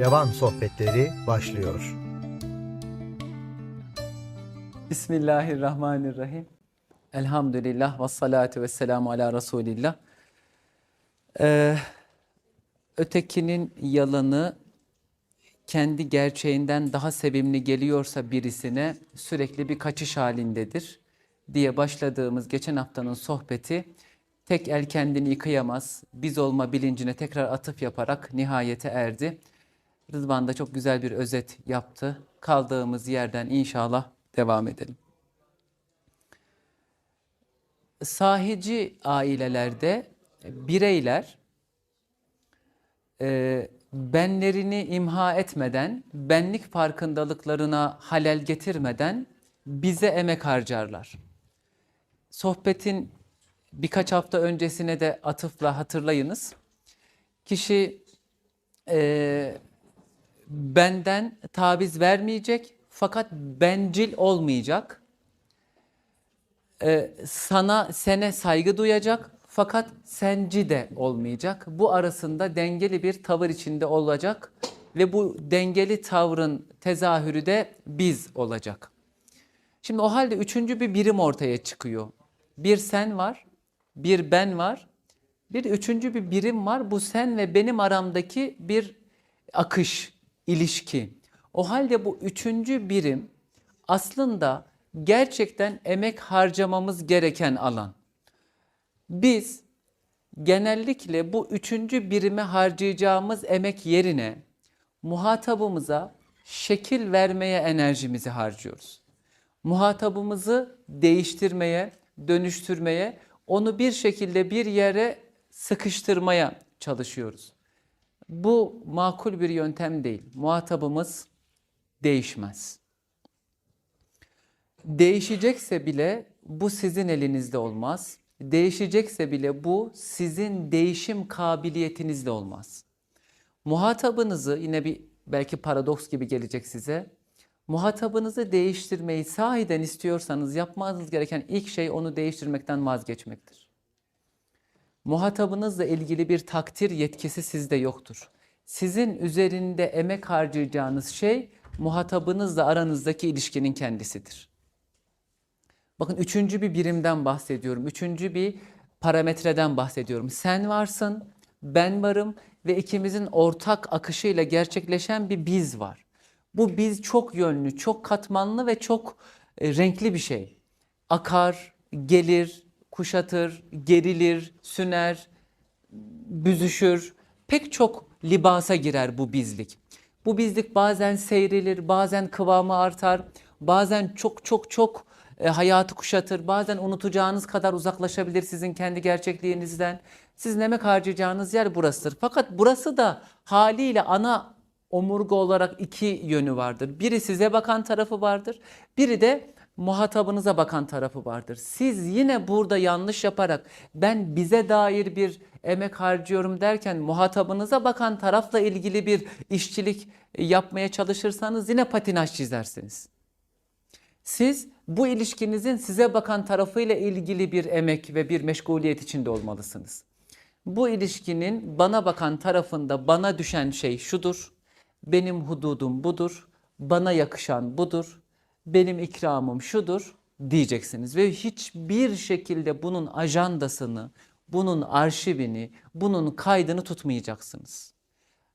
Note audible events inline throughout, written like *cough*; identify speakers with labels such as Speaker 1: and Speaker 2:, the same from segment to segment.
Speaker 1: Revan Sohbetleri başlıyor.
Speaker 2: Bismillahirrahmanirrahim. Elhamdülillah ve salatu ve selamu ala Resulillah. Ee, ötekinin yalanı kendi gerçeğinden daha sevimli geliyorsa birisine sürekli bir kaçış halindedir diye başladığımız geçen haftanın sohbeti tek el kendini yıkayamaz, biz olma bilincine tekrar atıf yaparak nihayete erdi. Rıdvan da çok güzel bir özet yaptı. Kaldığımız yerden inşallah devam edelim. Sahici ailelerde bireyler e, benlerini imha etmeden, benlik farkındalıklarına halel getirmeden bize emek harcarlar. Sohbetin birkaç hafta öncesine de atıfla hatırlayınız. Kişi e, benden taviz vermeyecek fakat bencil olmayacak. Ee, sana sene saygı duyacak fakat senci de olmayacak. Bu arasında dengeli bir tavır içinde olacak ve bu dengeli tavrın tezahürü de biz olacak. Şimdi o halde üçüncü bir birim ortaya çıkıyor. Bir sen var, bir ben var, bir üçüncü bir birim var. Bu sen ve benim aramdaki bir akış, ilişki. O halde bu üçüncü birim aslında gerçekten emek harcamamız gereken alan. Biz genellikle bu üçüncü birime harcayacağımız emek yerine muhatabımıza şekil vermeye enerjimizi harcıyoruz. Muhatabımızı değiştirmeye, dönüştürmeye, onu bir şekilde bir yere sıkıştırmaya çalışıyoruz. Bu makul bir yöntem değil. Muhatabımız değişmez. Değişecekse bile bu sizin elinizde olmaz. Değişecekse bile bu sizin değişim kabiliyetinizde olmaz. Muhatabınızı yine bir belki paradoks gibi gelecek size. Muhatabınızı değiştirmeyi sahiden istiyorsanız yapmanız gereken ilk şey onu değiştirmekten vazgeçmektir. Muhatabınızla ilgili bir takdir yetkisi sizde yoktur. Sizin üzerinde emek harcayacağınız şey muhatabınızla aranızdaki ilişkinin kendisidir. Bakın üçüncü bir birimden bahsediyorum. Üçüncü bir parametreden bahsediyorum. Sen varsın, ben varım ve ikimizin ortak akışıyla gerçekleşen bir biz var. Bu biz çok yönlü, çok katmanlı ve çok e, renkli bir şey. Akar, gelir, kuşatır, gerilir, süner, büzüşür. Pek çok libasa girer bu bizlik. Bu bizlik bazen seyrilir, bazen kıvamı artar, bazen çok çok çok e, hayatı kuşatır, bazen unutacağınız kadar uzaklaşabilir sizin kendi gerçekliğinizden. Sizin emek harcayacağınız yer burasıdır. Fakat burası da haliyle ana omurga olarak iki yönü vardır. Biri size bakan tarafı vardır, biri de muhatabınıza bakan tarafı vardır. Siz yine burada yanlış yaparak ben bize dair bir emek harcıyorum derken muhatabınıza bakan tarafla ilgili bir işçilik yapmaya çalışırsanız yine patinaj çizersiniz. Siz bu ilişkinizin size bakan tarafıyla ilgili bir emek ve bir meşguliyet içinde olmalısınız. Bu ilişkinin bana bakan tarafında bana düşen şey şudur. Benim hududum budur. Bana yakışan budur benim ikramım şudur diyeceksiniz ve hiçbir şekilde bunun ajandasını, bunun arşivini, bunun kaydını tutmayacaksınız.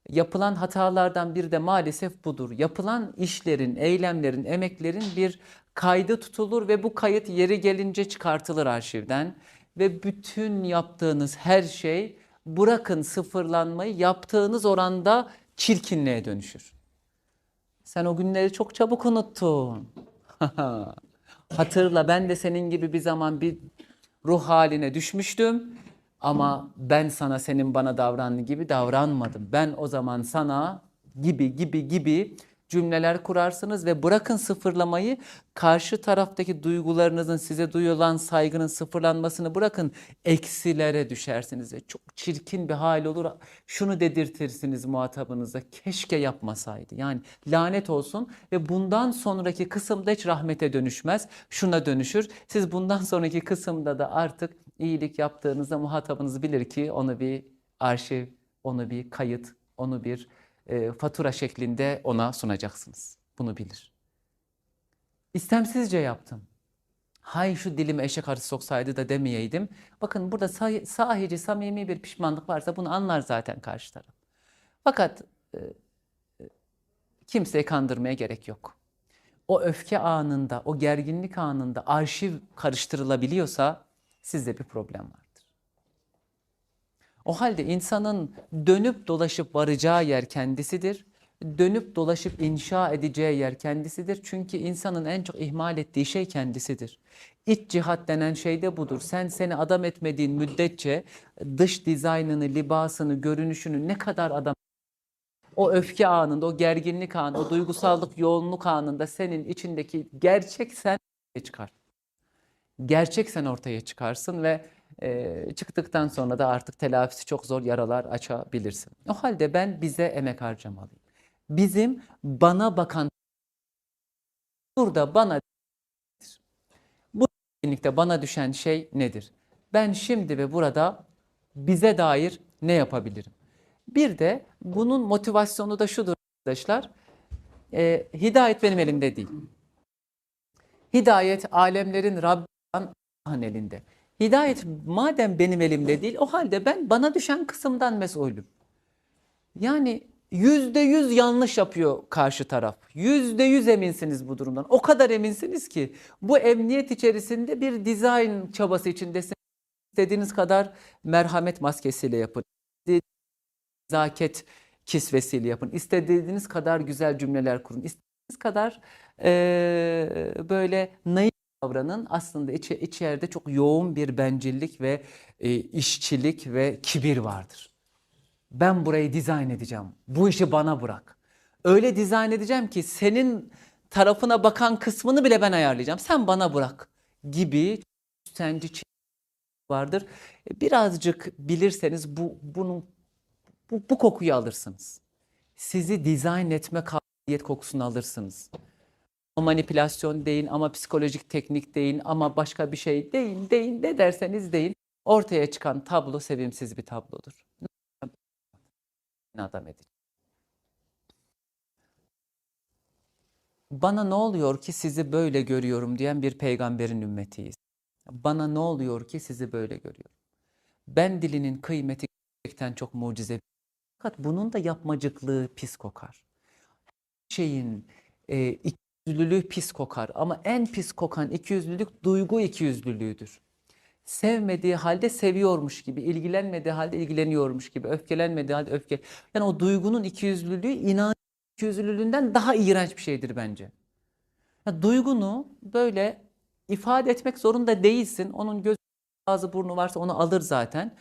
Speaker 2: Yapılan hatalardan biri de maalesef budur. Yapılan işlerin, eylemlerin, emeklerin bir kaydı tutulur ve bu kayıt yeri gelince çıkartılır arşivden ve bütün yaptığınız her şey bırakın sıfırlanmayı yaptığınız oranda çirkinliğe dönüşür. Sen o günleri çok çabuk unuttun. *laughs* Hatırla ben de senin gibi bir zaman bir ruh haline düşmüştüm. Ama ben sana senin bana davrandığı gibi davranmadım. Ben o zaman sana gibi gibi gibi cümleler kurarsınız ve bırakın sıfırlamayı karşı taraftaki duygularınızın size duyulan saygının sıfırlanmasını bırakın eksilere düşersiniz ve çok çirkin bir hal olur. Şunu dedirtirsiniz muhatabınıza keşke yapmasaydı yani lanet olsun ve bundan sonraki kısımda hiç rahmete dönüşmez şuna dönüşür. Siz bundan sonraki kısımda da artık iyilik yaptığınızda muhatabınız bilir ki onu bir arşiv, onu bir kayıt, onu bir e, fatura şeklinde ona sunacaksınız. Bunu bilir. İstemsizce yaptım. Hay şu dilime eşek arısı soksaydı da demeyeydim. Bakın burada sahi- sahici, samimi bir pişmanlık varsa bunu anlar zaten karşı taraf. Fakat e, e, kimseyi kandırmaya gerek yok. O öfke anında, o gerginlik anında arşiv karıştırılabiliyorsa sizde bir problem vardır. O halde insanın dönüp dolaşıp varacağı yer kendisidir. Dönüp dolaşıp inşa edeceği yer kendisidir. Çünkü insanın en çok ihmal ettiği şey kendisidir. İç cihat denen şey de budur. Sen seni adam etmediğin müddetçe dış dizaynını, libasını, görünüşünü ne kadar adam o öfke anında, o gerginlik anında, o duygusallık yoğunluk anında senin içindeki gerçek sen çıkar. Gerçek sen ortaya çıkarsın ve e, çıktıktan sonra da artık telafisi çok zor yaralar açabilirsin. O halde ben bize emek harcamalıyım. Bizim bana bakan burada bana bu etkinlikte bana düşen şey nedir? Ben şimdi ve burada bize dair ne yapabilirim? Bir de bunun motivasyonu da şudur arkadaşlar. Ee, hidayet benim elimde değil. Hidayet alemlerin Rabbi olan Allah'ın elinde. Hidayet madem benim elimde değil o halde ben bana düşen kısımdan mesulüm. Yani yüzde yüz yanlış yapıyor karşı taraf. Yüzde yüz eminsiniz bu durumdan. O kadar eminsiniz ki bu emniyet içerisinde bir dizayn çabası içindesiniz. İstediğiniz kadar merhamet maskesiyle yapın. Nezaket kisvesiyle yapın. İstediğiniz kadar güzel cümleler kurun. İstediğiniz kadar eee, böyle naif davranın. Aslında içi, içeride çok yoğun bir bencillik ve e, işçilik ve kibir vardır. Ben burayı dizayn edeceğim. Bu işi bana bırak. Öyle dizayn edeceğim ki senin tarafına bakan kısmını bile ben ayarlayacağım. Sen bana bırak gibi senci vardır. E, Birazcık bilirseniz bu bunun bu, bu kokuyu alırsınız. Sizi dizayn etme kabiliyet kokusunu alırsınız. O manipülasyon deyin ama psikolojik teknik deyin ama başka bir şey deyin deyin ne derseniz deyin. Ortaya çıkan tablo sevimsiz bir tablodur. Adam edecek. Bana ne oluyor ki sizi böyle görüyorum diyen bir peygamberin ümmetiyiz. Bana ne oluyor ki sizi böyle görüyorum. Ben dilinin kıymeti gerçekten çok mucize. Fakat bunun da yapmacıklığı pis kokar. Şeyin e, ikiyüzlülüğü pis kokar ama en pis kokan ikiyüzlülük duygu ikiyüzlülüğüdür. Sevmediği halde seviyormuş gibi, ilgilenmediği halde ilgileniyormuş gibi, öfkelenmediği halde öfke. Yani o duygunun ikiyüzlülüğü inanç ikiyüzlülüğünden daha iğrenç bir şeydir bence. Ya duygunu böyle ifade etmek zorunda değilsin. Onun göz ağzı burnu varsa onu alır zaten.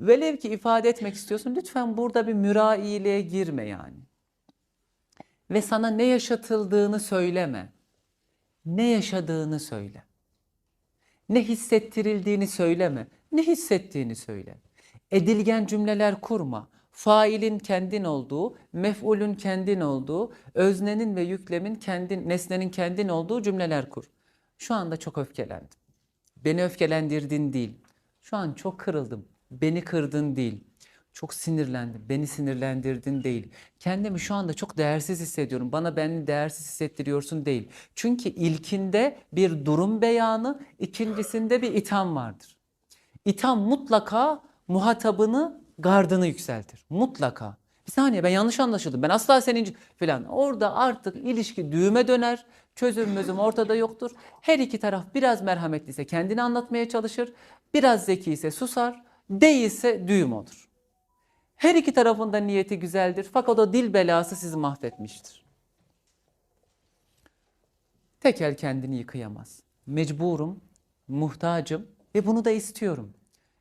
Speaker 2: Velev ki ifade etmek istiyorsun lütfen burada bir müraiyeliğe girme yani. Ve sana ne yaşatıldığını söyleme. Ne yaşadığını söyle. Ne hissettirildiğini söyleme. Ne hissettiğini söyle. Edilgen cümleler kurma. Failin kendin olduğu, mef'ulün kendin olduğu, öznenin ve yüklemin kendin, nesnenin kendin olduğu cümleler kur. Şu anda çok öfkelendim. Beni öfkelendirdin değil. Şu an çok kırıldım. Beni kırdın değil. Çok sinirlendim. Beni sinirlendirdin değil. Kendimi şu anda çok değersiz hissediyorum. Bana beni değersiz hissettiriyorsun değil. Çünkü ilkinde bir durum beyanı, ikincisinde bir itham vardır. İtham mutlaka muhatabını, gardını yükseltir. Mutlaka. Bir saniye ben yanlış anlaşıldım. Ben asla senin filan. Orada artık ilişki düğüme döner. Çözüm ortada yoktur. Her iki taraf biraz merhametliyse kendini anlatmaya çalışır. Biraz zeki ise susar. Değilse düğüm olur. Her iki tarafın da niyeti güzeldir. Fakat o dil belası sizi mahvetmiştir. Tek el kendini yıkayamaz. Mecburum, muhtacım ve bunu da istiyorum.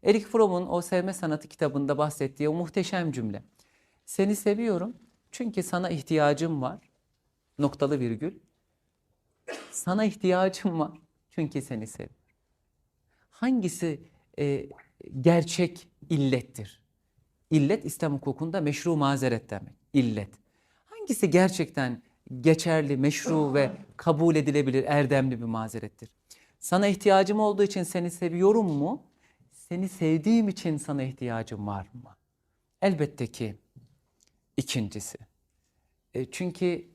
Speaker 2: Erik Fromm'un o Sevme Sanatı kitabında bahsettiği o muhteşem cümle. Seni seviyorum çünkü sana ihtiyacım var. Noktalı virgül. Sana ihtiyacım var çünkü seni seviyorum. Hangisi e, gerçek illettir? İllet İslam hukukunda meşru mazeret demek. İllet. Hangisi gerçekten geçerli, meşru ve kabul edilebilir, erdemli bir mazerettir? Sana ihtiyacım olduğu için seni seviyorum mu? Seni sevdiğim için sana ihtiyacım var mı? Elbette ki ikincisi. E, çünkü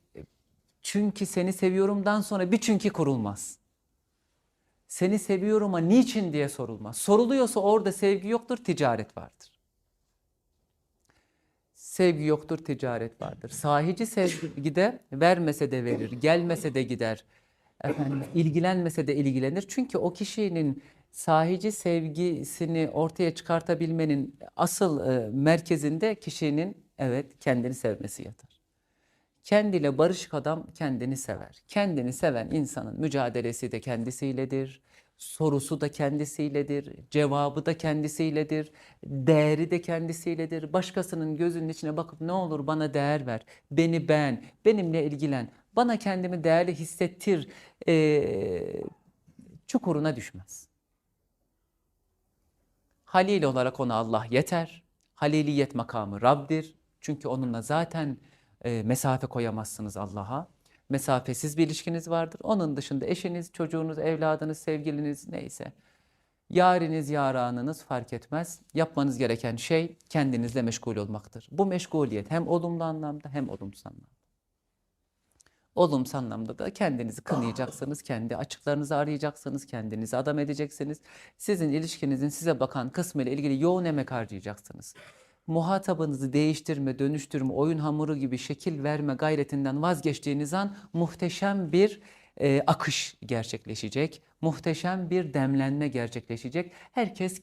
Speaker 2: çünkü seni seviyorumdan sonra bir çünkü kurulmaz. Seni seviyorum ama niçin diye sorulmaz. Soruluyorsa orada sevgi yoktur, ticaret vardır. Sevgi yoktur, ticaret vardır. Sahici sevgide vermese de verir, gelmese de gider. Efendim, ilgilenmese de ilgilenir. Çünkü o kişinin sahici sevgisini ortaya çıkartabilmenin asıl e, merkezinde kişinin evet kendini sevmesi yatar. Kendiyle barışık adam kendini sever. Kendini seven insanın mücadelesi de kendisiyledir. Sorusu da kendisiyledir. Cevabı da kendisiyledir. Değeri de kendisiyledir. Başkasının gözünün içine bakıp ne olur bana değer ver. Beni beğen. Benimle ilgilen. Bana kendimi değerli hissettir. Ee, çukuruna düşmez. Halil olarak ona Allah yeter. Haliliyet makamı Rab'dir. Çünkü onunla zaten e, mesafe koyamazsınız Allah'a. Mesafesiz bir ilişkiniz vardır. Onun dışında eşiniz, çocuğunuz, evladınız, sevgiliniz neyse. Yariniz, yaranınız fark etmez. Yapmanız gereken şey kendinizle meşgul olmaktır. Bu meşguliyet hem olumlu anlamda hem olumsuz anlamda. Olumsuz anlamda da kendinizi kınayacaksınız, kendi açıklarınızı arayacaksınız, kendinizi adam edeceksiniz. Sizin ilişkinizin size bakan kısmı ile ilgili yoğun emek harcayacaksınız. Muhatabınızı değiştirme, dönüştürme, oyun hamuru gibi şekil verme gayretinden vazgeçtiğiniz an muhteşem bir e, akış gerçekleşecek. Muhteşem bir demlenme gerçekleşecek. Herkes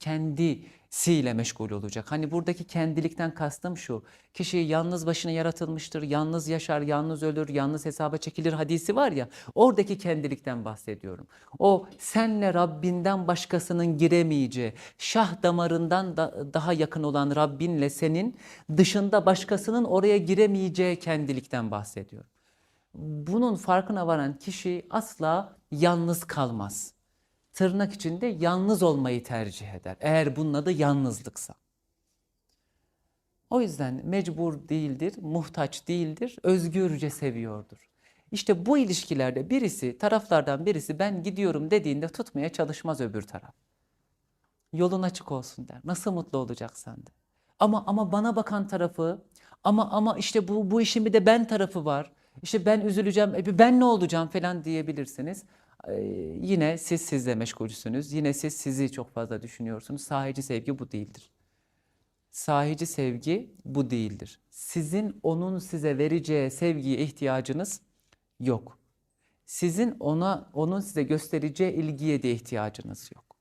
Speaker 2: kendisiyle meşgul olacak. Hani buradaki kendilikten kastım şu. Kişi yalnız başına yaratılmıştır. Yalnız yaşar, yalnız ölür, yalnız hesaba çekilir hadisi var ya. Oradaki kendilikten bahsediyorum. O senle Rabbinden başkasının giremeyeceği, şah damarından da, daha yakın olan Rabbinle senin dışında başkasının oraya giremeyeceği kendilikten bahsediyorum bunun farkına varan kişi asla yalnız kalmaz. Tırnak içinde yalnız olmayı tercih eder. Eğer bunun adı yalnızlıksa. O yüzden mecbur değildir, muhtaç değildir, özgürce seviyordur. İşte bu ilişkilerde birisi, taraflardan birisi ben gidiyorum dediğinde tutmaya çalışmaz öbür taraf. Yolun açık olsun der. Nasıl mutlu olacaksan de. Ama ama bana bakan tarafı, ama ama işte bu bu işin bir de ben tarafı var. İşte ben üzüleceğim, e ben ne olacağım falan diyebilirsiniz. Ee, yine siz sizle meşgulsünüz. Yine siz sizi çok fazla düşünüyorsunuz. Sahici sevgi bu değildir. Sahici sevgi bu değildir. Sizin onun size vereceği sevgiye ihtiyacınız yok. Sizin ona onun size göstereceği ilgiye de ihtiyacınız yok.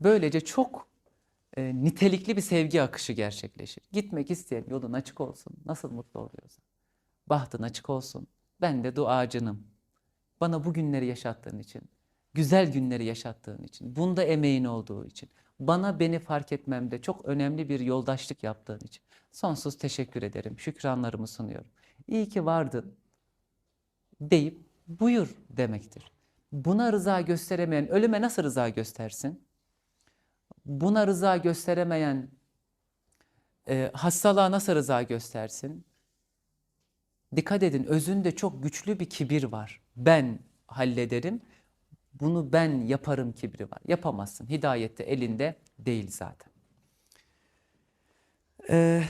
Speaker 2: Böylece çok e, nitelikli bir sevgi akışı gerçekleşir. Gitmek isteyen yolun açık olsun. Nasıl mutlu oluyorsan. Bahtın açık olsun. Ben de duacınım. Bana bu günleri yaşattığın için, güzel günleri yaşattığın için, bunda emeğin olduğu için, bana beni fark etmemde çok önemli bir yoldaşlık yaptığın için sonsuz teşekkür ederim. Şükranlarımı sunuyorum. İyi ki vardın deyip buyur demektir. Buna rıza gösteremeyen ölüme nasıl rıza göstersin? buna rıza gösteremeyen e, hastalığa nasıl rıza göstersin? Dikkat edin özünde çok güçlü bir kibir var. Ben hallederim, bunu ben yaparım kibri var. Yapamazsın. Hidayette elinde değil zaten. Ee,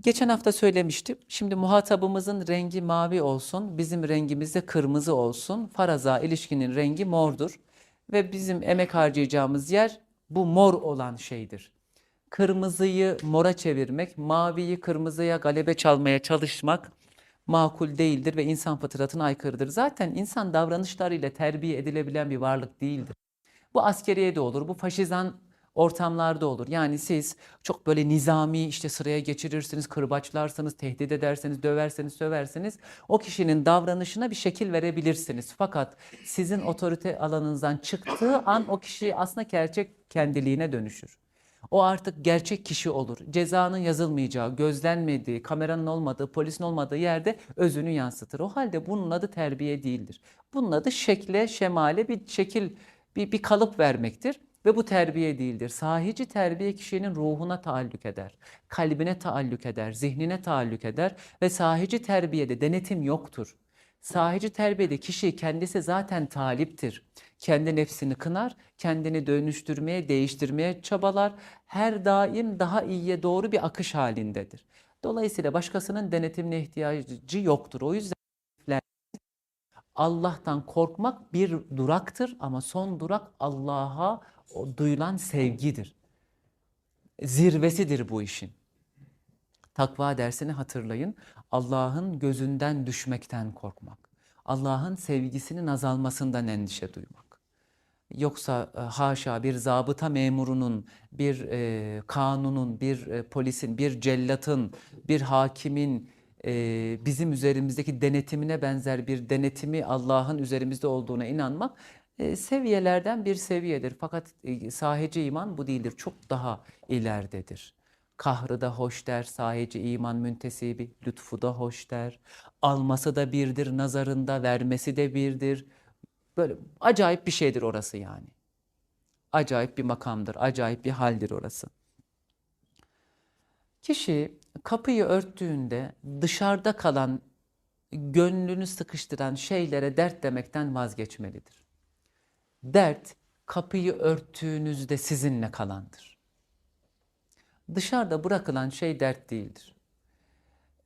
Speaker 2: geçen hafta söylemiştim. Şimdi muhatabımızın rengi mavi olsun, bizim rengimiz de kırmızı olsun. Faraza ilişkinin rengi mordur. Ve bizim emek harcayacağımız yer bu mor olan şeydir. Kırmızıyı mora çevirmek, maviyi kırmızıya galebe çalmaya çalışmak makul değildir ve insan fıtratına aykırıdır. Zaten insan davranışlarıyla terbiye edilebilen bir varlık değildir. Bu askeriye de olur, bu faşizan ortamlarda olur. Yani siz çok böyle nizami işte sıraya geçirirsiniz, kırbaçlarsınız, tehdit ederseniz, döverseniz, söverseniz o kişinin davranışına bir şekil verebilirsiniz. Fakat sizin otorite alanınızdan çıktığı an o kişi aslında gerçek kendiliğine dönüşür. O artık gerçek kişi olur. Cezanın yazılmayacağı, gözlenmediği, kameranın olmadığı, polisin olmadığı yerde özünü yansıtır. O halde bunun adı terbiye değildir. Bunun adı şekle, şemale bir şekil, bir, bir kalıp vermektir. Ve bu terbiye değildir. Sahici terbiye kişinin ruhuna taallük eder, kalbine taallük eder, zihnine taallük eder ve sahici terbiyede denetim yoktur. Sahici terbiyede kişi kendisi zaten taliptir. Kendi nefsini kınar, kendini dönüştürmeye, değiştirmeye çabalar. Her daim daha iyiye doğru bir akış halindedir. Dolayısıyla başkasının denetimine ihtiyacı yoktur. O yüzden Allah'tan korkmak bir duraktır ama son durak Allah'a duyulan sevgidir. Zirvesidir bu işin. Takva dersini hatırlayın. Allah'ın gözünden düşmekten korkmak. Allah'ın sevgisinin azalmasından endişe duymak. Yoksa e, haşa bir zabıta memurunun, bir e, kanunun, bir e, polisin, bir cellatın, bir hakimin e, bizim üzerimizdeki denetimine benzer bir denetimi Allah'ın üzerimizde olduğuna inanmak e, seviyelerden bir seviyedir. Fakat e, sahici iman bu değildir. Çok daha ileridedir. Kahrı da hoş der, sahici iman müntesibi, lütfu da hoş der. Alması da birdir, nazarında vermesi de birdir. Böyle acayip bir şeydir orası yani. Acayip bir makamdır, acayip bir haldir orası. Kişi kapıyı örttüğünde dışarıda kalan, gönlünü sıkıştıran şeylere dert demekten vazgeçmelidir. Dert kapıyı örttüğünüzde sizinle kalandır. Dışarıda bırakılan şey dert değildir.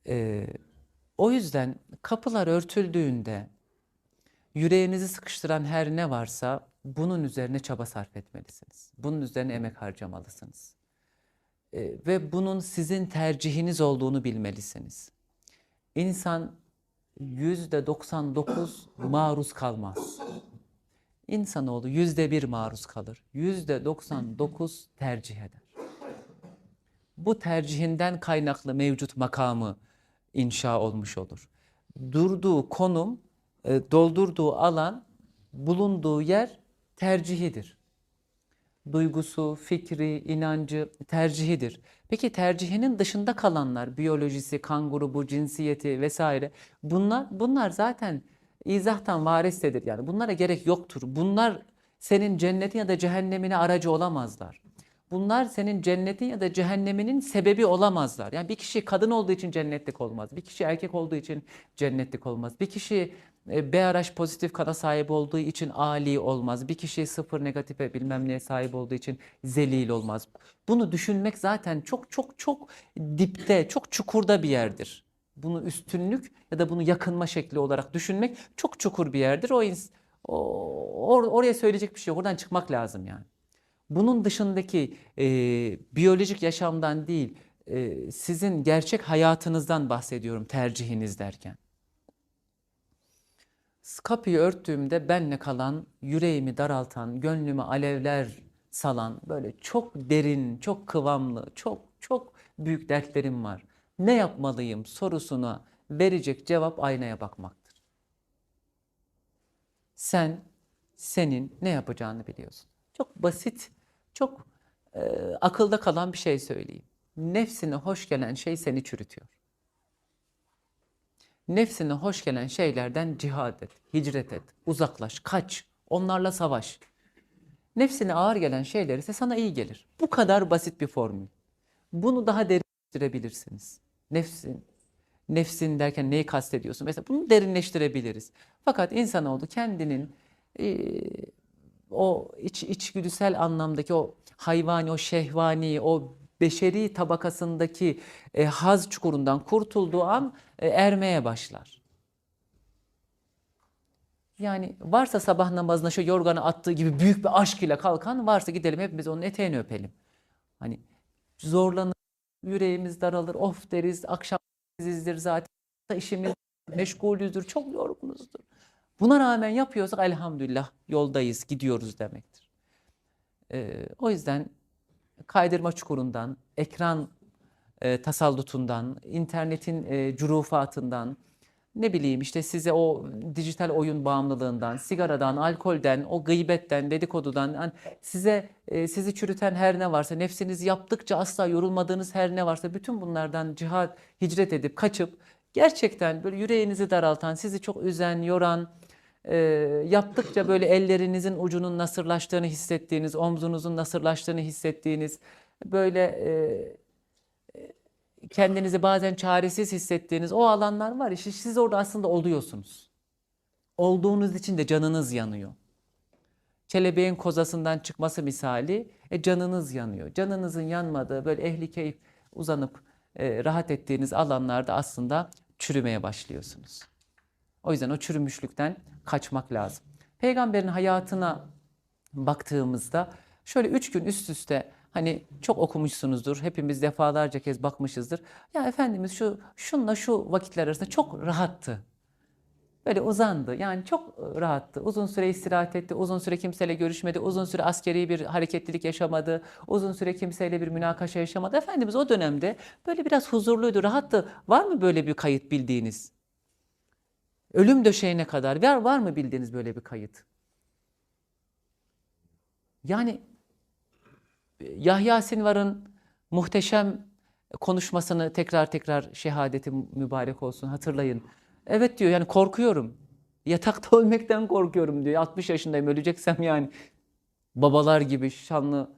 Speaker 2: Ee, o yüzden kapılar örtüldüğünde yüreğinizi sıkıştıran her ne varsa bunun üzerine çaba sarf etmelisiniz. Bunun üzerine emek harcamalısınız. Ee, ve bunun sizin tercihiniz olduğunu bilmelisiniz. İnsan yüzde 99 maruz kalmaz. İnsanoğlu yüzde bir maruz kalır. Yüzde 99 tercih eder. Bu tercihinden kaynaklı mevcut makamı inşa olmuş olur. Durduğu konum, e, doldurduğu alan, bulunduğu yer tercihidir. Duygusu, fikri, inancı tercihidir. Peki tercihinin dışında kalanlar, biyolojisi, kan grubu, cinsiyeti vesaire bunlar bunlar zaten izahtan varistedir. Yani bunlara gerek yoktur. Bunlar senin cennetin ya da cehennemine aracı olamazlar. Bunlar senin cennetin ya da cehenneminin sebebi olamazlar. Yani bir kişi kadın olduğu için cennetlik olmaz. Bir kişi erkek olduğu için cennetlik olmaz. Bir kişi e, BRH pozitif kana sahip olduğu için ali olmaz. Bir kişi sıfır negatife bilmem neye sahip olduğu için zelil olmaz. Bunu düşünmek zaten çok çok çok dipte, çok çukurda bir yerdir. Bunu üstünlük ya da bunu yakınma şekli olarak düşünmek çok çukur bir yerdir. O or- oraya söyleyecek bir şey yok. Oradan çıkmak lazım yani. Bunun dışındaki e, biyolojik yaşamdan değil, e, sizin gerçek hayatınızdan bahsediyorum tercihiniz derken. Kapıyı örttüğümde benle kalan, yüreğimi daraltan, gönlüme alevler salan, böyle çok derin, çok kıvamlı, çok çok büyük dertlerim var. Ne yapmalıyım sorusuna verecek cevap aynaya bakmaktır. Sen senin ne yapacağını biliyorsun. Çok basit, çok e, akılda kalan bir şey söyleyeyim. Nefsine hoş gelen şey seni çürütüyor. Nefsine hoş gelen şeylerden cihad et, hicret et, uzaklaş, kaç, onlarla savaş. Nefsine ağır gelen şeyler ise sana iyi gelir. Bu kadar basit bir formül. Bunu daha derinleştirebilirsiniz. Nefsin, nefsin derken neyi kastediyorsun? Mesela bunu derinleştirebiliriz. Fakat insanoğlu kendinin e, o iç, içgüdüsel anlamdaki o hayvani, o şehvani, o beşeri tabakasındaki e, haz çukurundan kurtulduğu an e, ermeye başlar. Yani varsa sabah namazına şu yorganı attığı gibi büyük bir aşk ile kalkan varsa gidelim hepimiz onun eteğini öpelim. Hani zorlanır, yüreğimiz daralır, of deriz, akşam bizizdir zaten, işimiz meşgulüzdür, çok yorgunuzdur. Buna rağmen yapıyorsak elhamdülillah yoldayız, gidiyoruz demektir. Ee, o yüzden kaydırma çukurundan, ekran e, tasallutundan, internetin e, curufatından, ne bileyim işte size o dijital oyun bağımlılığından, sigaradan, alkolden, o gıybetten, dedikodudan, yani size e, sizi çürüten her ne varsa, nefsiniz yaptıkça asla yorulmadığınız her ne varsa bütün bunlardan cihat, hicret edip kaçıp gerçekten böyle yüreğinizi daraltan, sizi çok üzen, yoran, e, yaptıkça böyle ellerinizin ucunun nasırlaştığını hissettiğiniz, omzunuzun nasırlaştığını hissettiğiniz, böyle e, kendinizi bazen çaresiz hissettiğiniz o alanlar var. İşte siz orada aslında oluyorsunuz. Olduğunuz için de canınız yanıyor. Kelebeğin kozasından çıkması misali e, canınız yanıyor. Canınızın yanmadığı böyle ehli keyif uzanıp e, rahat ettiğiniz alanlarda aslında çürümeye başlıyorsunuz. O yüzden o çürümüşlükten kaçmak lazım. Peygamberin hayatına baktığımızda şöyle üç gün üst üste hani çok okumuşsunuzdur. Hepimiz defalarca kez bakmışızdır. Ya Efendimiz şu şunla şu vakitler arasında çok rahattı. Böyle uzandı. Yani çok e, rahattı. Uzun süre istirahat etti. Uzun süre kimseyle görüşmedi. Uzun süre askeri bir hareketlilik yaşamadı. Uzun süre kimseyle bir münakaşa yaşamadı. Efendimiz o dönemde böyle biraz huzurluydu, rahattı. Var mı böyle bir kayıt bildiğiniz? Ölüm döşeğine kadar var, var mı bildiğiniz böyle bir kayıt? Yani e, Yahya Sinvar'ın muhteşem konuşmasını tekrar tekrar şehadeti mübarek olsun hatırlayın. Evet diyor yani korkuyorum. Yatakta *laughs* ölmekten korkuyorum diyor. 60 yaşındayım öleceksem yani babalar gibi şanlı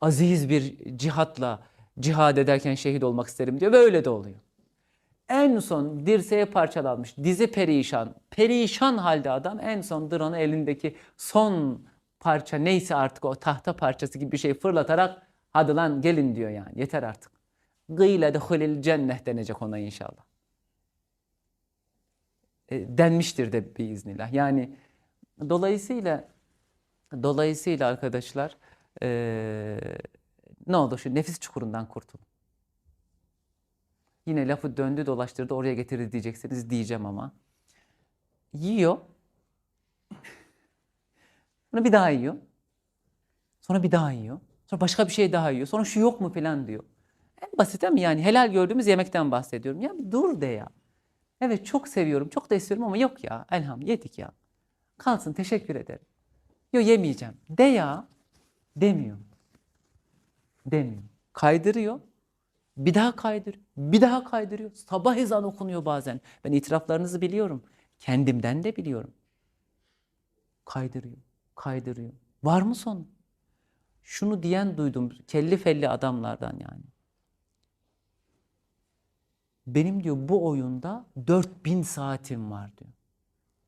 Speaker 2: aziz bir cihatla cihad ederken şehit olmak isterim diyor ve öyle de oluyor. En son dirseğe parçalanmış, dizi perişan, perişan halde adam en son drone'u elindeki son parça neyse artık o tahta parçası gibi bir şey fırlatarak hadi lan gelin diyor yani yeter artık. Gıyle de hulil cennet denecek ona inşallah. E, denmiştir de biiznillah. Yani dolayısıyla dolayısıyla arkadaşlar e, ne oldu şu nefis çukurundan kurtulun. Yine lafı döndü dolaştırdı oraya getirdi diyeceksiniz diyeceğim ama. Yiyor. Sonra bir daha yiyor. Sonra bir daha yiyor. Sonra başka bir şey daha yiyor. Sonra şu yok mu falan diyor. En basit mi yani helal gördüğümüz yemekten bahsediyorum. Ya bir dur de ya. Evet çok seviyorum, çok da istiyorum ama yok ya. Elham yedik ya. Kalsın teşekkür ederim. Yok yemeyeceğim. De ya. Demiyor. Demiyor. Kaydırıyor. Bir daha kaydırıyor. Bir daha kaydırıyor. Sabah ezan okunuyor bazen. Ben itiraflarınızı biliyorum. Kendimden de biliyorum. Kaydırıyor. Kaydırıyor. Var mı sonu? Şunu diyen duydum. Kelli felli adamlardan yani. Benim diyor bu oyunda 4000 saatim var diyor.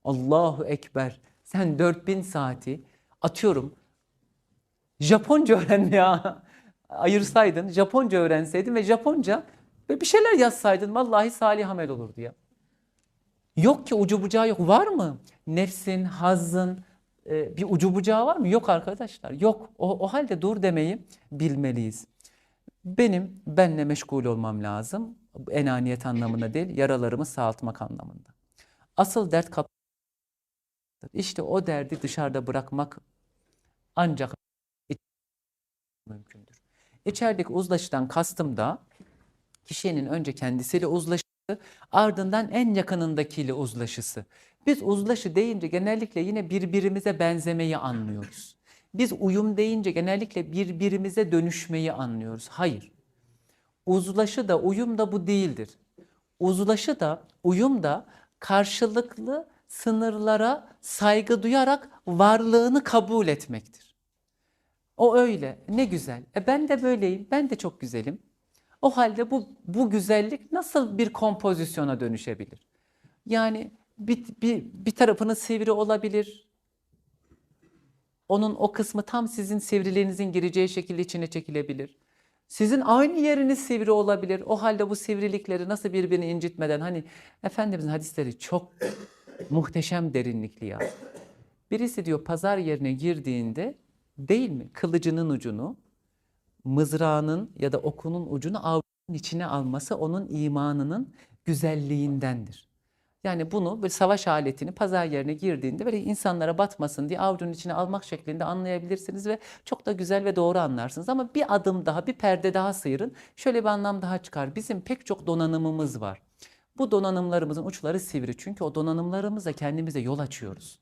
Speaker 2: Allahu Ekber. Sen 4000 saati atıyorum Japonca öğrenmeye ayırsaydın, Japonca öğrenseydin ve Japonca ve bir şeyler yazsaydın vallahi salih amel olurdu ya. Yok ki ucu bucağı yok. Var mı? Nefsin, hazzın e, bir ucu bucağı var mı? Yok arkadaşlar. Yok. O, o halde dur demeyi bilmeliyiz. Benim benle meşgul olmam lazım. Enaniyet anlamında değil, yaralarımı sağaltmak anlamında. Asıl dert kap İşte o derdi dışarıda bırakmak ancak mümkündür. İçerideki uzlaşıdan kastım da kişinin önce kendisiyle uzlaşısı, ardından en yakınındakiyle uzlaşısı. Biz uzlaşı deyince genellikle yine birbirimize benzemeyi anlıyoruz. Biz uyum deyince genellikle birbirimize dönüşmeyi anlıyoruz. Hayır. Uzlaşı da uyum da bu değildir. Uzlaşı da uyum da karşılıklı sınırlara saygı duyarak varlığını kabul etmektir. O öyle. Ne güzel. E ben de böyleyim. Ben de çok güzelim. O halde bu bu güzellik nasıl bir kompozisyona dönüşebilir? Yani bir, bir, bir tarafının sivri olabilir. Onun o kısmı tam sizin sivriliğinizin gireceği şekilde içine çekilebilir. Sizin aynı yeriniz sivri olabilir. O halde bu sivrilikleri nasıl birbirini incitmeden hani Efendimizin hadisleri çok muhteşem derinlikli ya. Birisi diyor pazar yerine girdiğinde değil mi kılıcının ucunu mızrağının ya da okunun ucunu avucunun içine alması onun imanının güzelliğindendir. Yani bunu bir savaş aletini pazar yerine girdiğinde böyle insanlara batmasın diye avucunun içine almak şeklinde anlayabilirsiniz ve çok da güzel ve doğru anlarsınız. Ama bir adım daha, bir perde daha sıyırın. Şöyle bir anlam daha çıkar. Bizim pek çok donanımımız var. Bu donanımlarımızın uçları sivri. Çünkü o donanımlarımızla kendimize yol açıyoruz.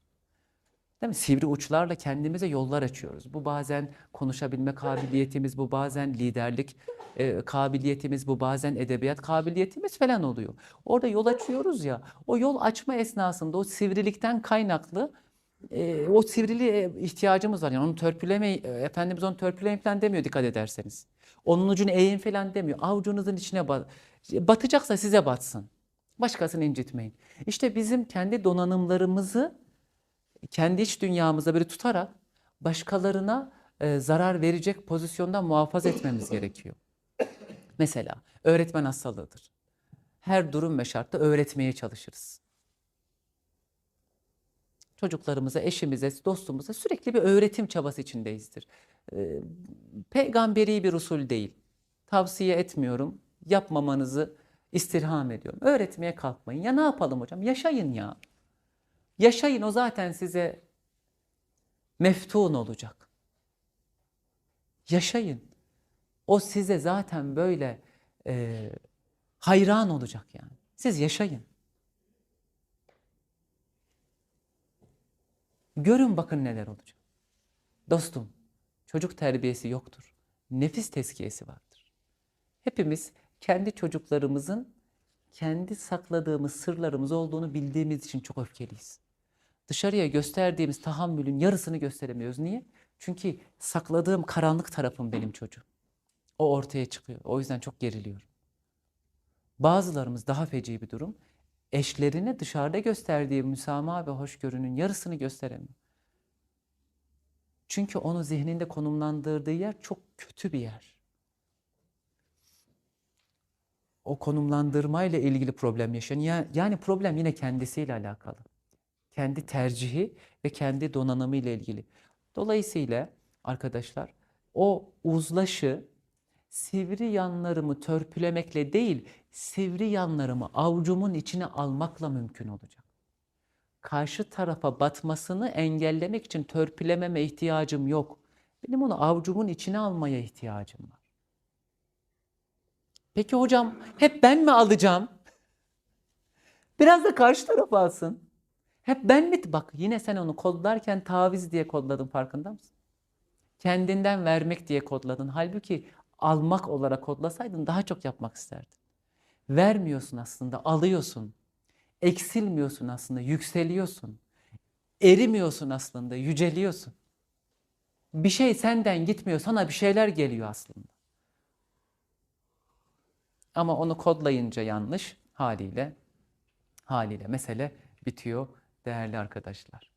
Speaker 2: Değil mi? Sivri uçlarla kendimize yollar açıyoruz. Bu bazen konuşabilme kabiliyetimiz, bu bazen liderlik e, kabiliyetimiz, bu bazen edebiyat kabiliyetimiz falan oluyor. Orada yol açıyoruz ya, o yol açma esnasında o sivrilikten kaynaklı e, o sivriliğe ihtiyacımız var. Yani onu törpülemeyin, Efendimiz onu törpüleyin falan demiyor dikkat ederseniz. Onun ucunu eğin falan demiyor. Avucunuzun içine bat, batacaksa size batsın. Başkasını incitmeyin. İşte bizim kendi donanımlarımızı kendi iç dünyamıza böyle tutarak başkalarına e, zarar verecek pozisyondan muhafaza etmemiz gerekiyor. Mesela Öğretmen hastalığıdır. Her durum ve şartta öğretmeye çalışırız. Çocuklarımıza, eşimize, dostumuza sürekli bir öğretim çabası içindeyizdir. Ee, peygamberi bir usul değil. Tavsiye etmiyorum. Yapmamanızı istirham ediyorum. Öğretmeye kalkmayın. Ya ne yapalım hocam? Yaşayın ya. Yaşayın o zaten size meftun olacak. Yaşayın. O size zaten böyle e, hayran olacak yani. Siz yaşayın. Görün bakın neler olacak. Dostum, çocuk terbiyesi yoktur. Nefis tezkiyesi vardır. Hepimiz kendi çocuklarımızın kendi sakladığımız sırlarımız olduğunu bildiğimiz için çok öfkeliyiz. Dışarıya gösterdiğimiz tahammülün yarısını gösteremiyoruz. Niye? Çünkü sakladığım karanlık tarafım benim çocuğum. O ortaya çıkıyor. O yüzden çok geriliyorum. Bazılarımız daha feci bir durum. Eşlerine dışarıda gösterdiği müsamaha ve hoşgörünün yarısını gösteremiyor. Çünkü onu zihninde konumlandırdığı yer çok kötü bir yer. O konumlandırmayla ilgili problem yaşayan ya- yani problem yine kendisiyle alakalı. Kendi tercihi ve kendi donanımı ile ilgili. Dolayısıyla arkadaşlar o uzlaşı sivri yanlarımı törpülemekle değil, sivri yanlarımı avucumun içine almakla mümkün olacak. Karşı tarafa batmasını engellemek için törpülememe ihtiyacım yok. Benim onu avucumun içine almaya ihtiyacım var. Peki hocam hep ben mi alacağım? Biraz da karşı taraf alsın. Hep ben mi? Bak yine sen onu kodlarken taviz diye kodladın farkında mısın? Kendinden vermek diye kodladın. Halbuki almak olarak kodlasaydın daha çok yapmak isterdin. Vermiyorsun aslında, alıyorsun. Eksilmiyorsun aslında, yükseliyorsun. Erimiyorsun aslında, yüceliyorsun. Bir şey senden gitmiyor, sana bir şeyler geliyor aslında. Ama onu kodlayınca yanlış haliyle haliyle mesele bitiyor değerli arkadaşlar.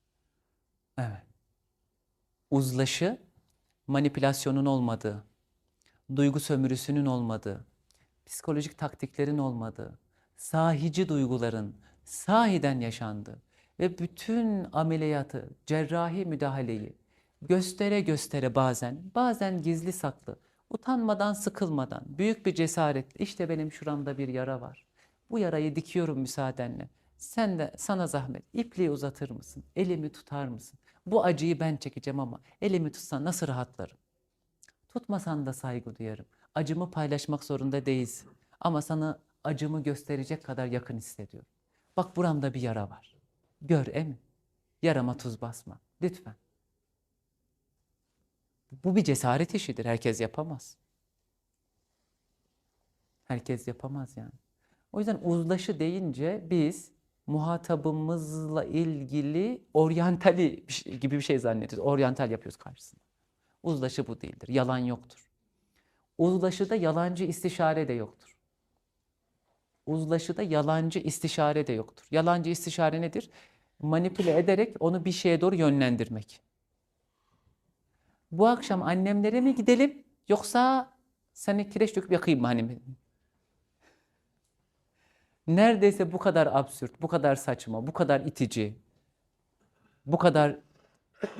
Speaker 2: Evet. Uzlaşı manipülasyonun olmadığı, duygu sömürüsünün olmadığı, psikolojik taktiklerin olmadığı, sahici duyguların sahiden yaşandığı ve bütün ameliyatı, cerrahi müdahaleyi göstere göstere bazen, bazen gizli saklı, utanmadan, sıkılmadan, büyük bir cesaretle işte benim şuramda bir yara var. Bu yarayı dikiyorum müsaadenle. Sen de sana zahmet ipliği uzatır mısın? Elimi tutar mısın? Bu acıyı ben çekeceğim ama elimi tutsan nasıl rahatlarım? Tutmasan da saygı duyarım. Acımı paylaşmak zorunda değilsin. Ama sana acımı gösterecek kadar yakın hissediyorum. Bak buramda bir yara var. Gör emin. Yarama tuz basma. Lütfen. Bu bir cesaret işidir. Herkes yapamaz. Herkes yapamaz yani. O yüzden uzlaşı deyince biz muhatabımızla ilgili oryantali şey- gibi bir şey zannediyoruz. Oryantal yapıyoruz karşısında. Uzlaşı bu değildir. Yalan yoktur. Uzlaşıda yalancı istişare de yoktur. Uzlaşıda yalancı istişare de yoktur. Yalancı istişare nedir? Manipüle ederek onu bir şeye doğru yönlendirmek. Bu akşam annemlere mi gidelim yoksa seni kireç döküp yakayım mı hani? Neredeyse bu kadar absürt, bu kadar saçma, bu kadar itici, bu kadar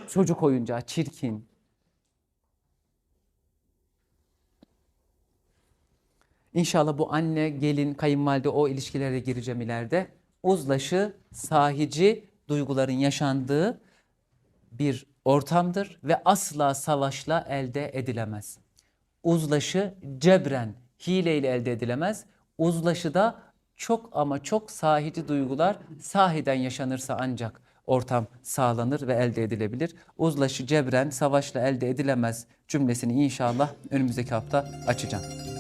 Speaker 2: çocuk oyuncağı, çirkin. İnşallah bu anne, gelin, kayınvalide o ilişkilere gireceğim ileride. Uzlaşı, sahici duyguların yaşandığı bir ortamdır ve asla savaşla elde edilemez. Uzlaşı cebren, hileyle elde edilemez. Uzlaşı da çok ama çok sahici duygular sahiden yaşanırsa ancak ortam sağlanır ve elde edilebilir. Uzlaşı cebren, savaşla elde edilemez cümlesini inşallah önümüzdeki hafta açacağım.